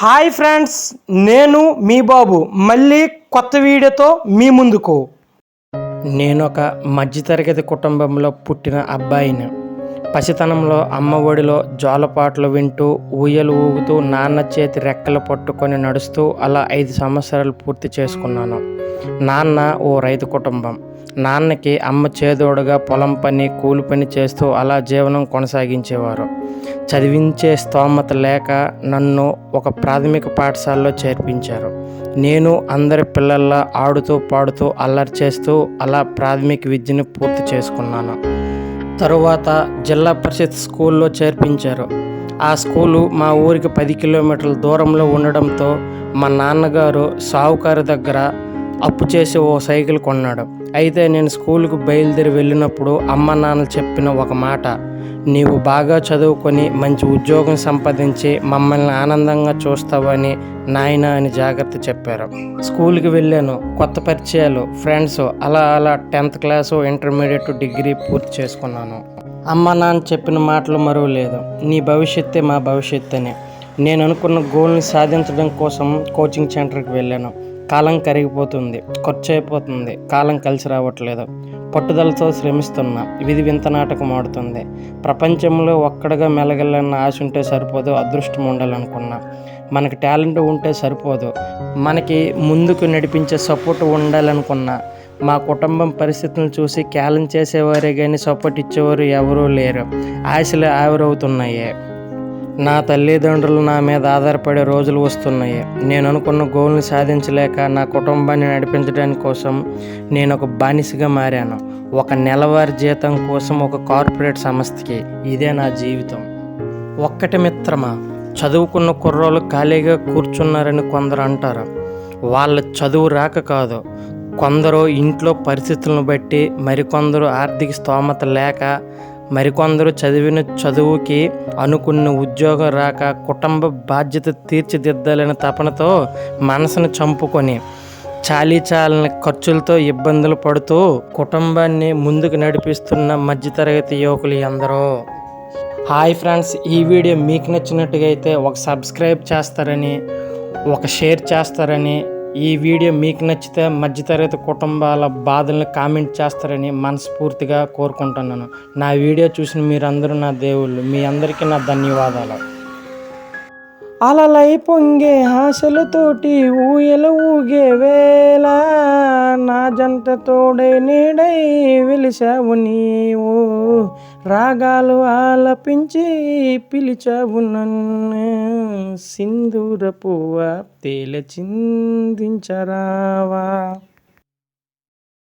Hi friends నేను మీ బాబు. మళ్ళీ కొత్త వీడియోతో మీ ముందుకు. నేను ఒక మధ్యతరగతి కుటుంబంలో పుట్టిన అబ్బాయిని. పసితనంలో అమ్మ ఒడిలో జోలపాటలు వింటూ ఊయలు ఊగుతూ నాన్న చేతి రెక్కలు పట్టుకొని నడుస్తూ అలా ఐదు సంవత్సరాలు పూర్తి చేసుకున్నాను. నాన్న ఓ రైతు కుటుంబం. నాన్నకి అమ్మ చేదోడుగా పొలం పని కూలి పని చేస్తూ అలా జీవనం కొనసాగించేవారు. చదివించే స్తోమత లేక నన్ను ఒక ప్రాథమిక పాఠశాలలో చేర్పించారు. నేను అందరి పిల్లల్లా ఆడుతూ పాడుతూ అల్లరి చేస్తూ అలా ప్రాథమిక విద్యను పూర్తి చేసుకున్నాను. తరువాత జిల్లా పరిషత్ స్కూల్లో చేర్పించారు. ఆ స్కూలు మా ఊరికి పది కిలోమీటర్ల దూరంలో ఉండడంతో మా నాన్నగారు సావుకారు దగ్గర అప్పు చేసి ఓ సైకిల్ కొన్నాడు. అయితే నేను స్కూల్కు బయలుదేరి వెళ్ళినప్పుడు అమ్మ నాన్న చెప్పిన ఒక మాట నీవు బాగా చదువుకొని మంచి ఉద్యోగం సంపాదించి మమ్మల్ని ఆనందంగా చూస్తావని నాయన అని జాగ్రత్త చెప్పారు. స్కూల్కి వెళ్ళాను. కొత్త పరిచయాలు ఫ్రెండ్స్ అలా అలా టెన్త్ క్లాసు ఇంటర్మీడియట్ డిగ్రీ పూర్తి చేసుకున్నాను. అమ్మ నాన్న చెప్పిన మాటలు మరువు లేదు నీ భవిష్యత్తే మా భవిష్యత్తు అని నేను అనుకున్న గోల్ని సాధించడం కోసం కోచింగ్ సెంటర్కి వెళ్ళాను. కాలం కరిగిపోతుంది ఖర్చు అయిపోతుంది కాలం కలిసి రావట్లేదు. పట్టుదలతో శ్రమిస్తున్నా విధి వింత నాటకం ఆడుతుంది. ప్రపంచంలో ఒక్కడగా మెలగలన్న ఆశ ఉంటే సరిపోదు అదృష్టం ఉండాలనుకున్నా. మనకి టాలెంట్ ఉంటే సరిపోదు. మనకి ముందుకు నడిపించే సపోర్ట్ ఉండాలనుకున్నా. మా కుటుంబం పరిస్థితులను చూసి క్యాలం చేసేవారే కానీ సపోర్ట్ ఇచ్చేవారు ఎవరూ లేరు. ఆశలు ఆవిరవుతున్నాయి. నా తల్లిదండ్రులు నా మీద ఆధారపడే రోజులు వస్తున్నాయి. నేను అనుకున్న గోల్ని సాధించలేక నా కుటుంబాన్ని నడిపించడానికి కోసం నేను ఒక బానిసగా మారాను. ఒక నెలవారీ జీతం కోసం ఒక కార్పొరేట్ సంస్థకి. ఇదే నా జీవితం. ఒక్కటి మిత్రమా చదువుకున్న కుర్రోళ్ళు ఖాళీగా కూర్చున్నారని కొందరు అంటారు. వాళ్ళ చదువు రాక కాదు కొందరు ఇంట్లో పరిస్థితులను బట్టి మరికొందరు ఆర్థిక స్తోమత లేక మరికొందరు చదివిన చదువుకి అనుకున్న ఉద్యోగం రాక కుటుంబ బాధ్యత తీర్చిదిద్దాలనే తపనతో మనసును చంపుకొని చాలీ చాలని ఖర్చులతో ఇబ్బందులు పడుతూ కుటుంబాన్ని ముందుకు నడిపిస్తున్న మధ్యతరగతి యువకులు ఎందరో. హాయ్ ఫ్రెండ్స్ ఈ వీడియో మీకు నచ్చినట్టుగా అయితే ఒక సబ్స్క్రైబ్ చేస్తారని ఒక షేర్ చేస్తారని ఈ వీడియో మీకు నచ్చితే మధ్యతరగతి కుటుంబాల బాధలను కామెంట్ చేస్తారని మనస్ఫూర్తిగా కోరుకుంటున్నాను. నా వీడియో చూసిన మీరందరూ నా దేవుళ్ళు. మీ అందరికీ నా ధన్యవాదాలు. అలలై పొంగే ఆశలతోటి ఊయల ఊగే వేళ. జంట తోడై నీడై వెలిసావు నీవు. రాగాలు ఆలపించి పిలిచావు నన్ను. సింధూర పువ్వ తేల చిందించరావా?